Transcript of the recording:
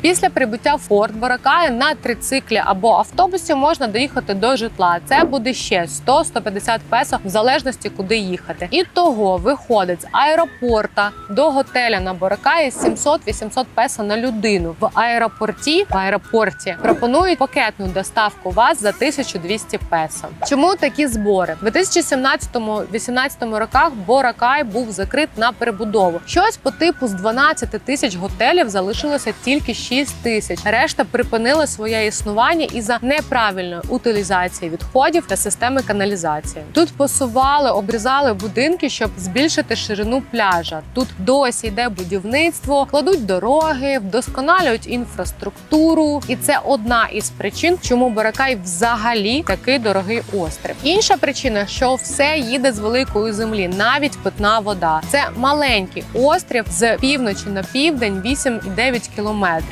Після прибуття в форт Боракая на трициклі або автобусі можна доїхати до житла. Це буде ще 100-150 песо, в залежності куди їхати. І того виходить з аеропорта до готеля на Боракаї 700-800 песо на людину. В аеропорті в аеропорті пропонують пакетну доставку вас за 1200 песо. Чому такі збори? В 2017-18 роках Боракай був закрит на перебудову. Щось по типу з 12 тисяч готелів залишилося тільки 6 тисяч. Решта припинили своє існування із-за неправильної утилізації відходів та системи каналізації. Тут посували, обрізали будинки, щоб збільшити ширину пляжа. Тут досі йде будівництво, кладуть дороги, вдосконалюють інфраструктуру, і це одна із причин, чому Боракай взагалі такий дорогий острів. Інша причина, що все їде з великої землі, навіть питна вода. Це маленький острів з півночі на південь, 8,9 кілометрів.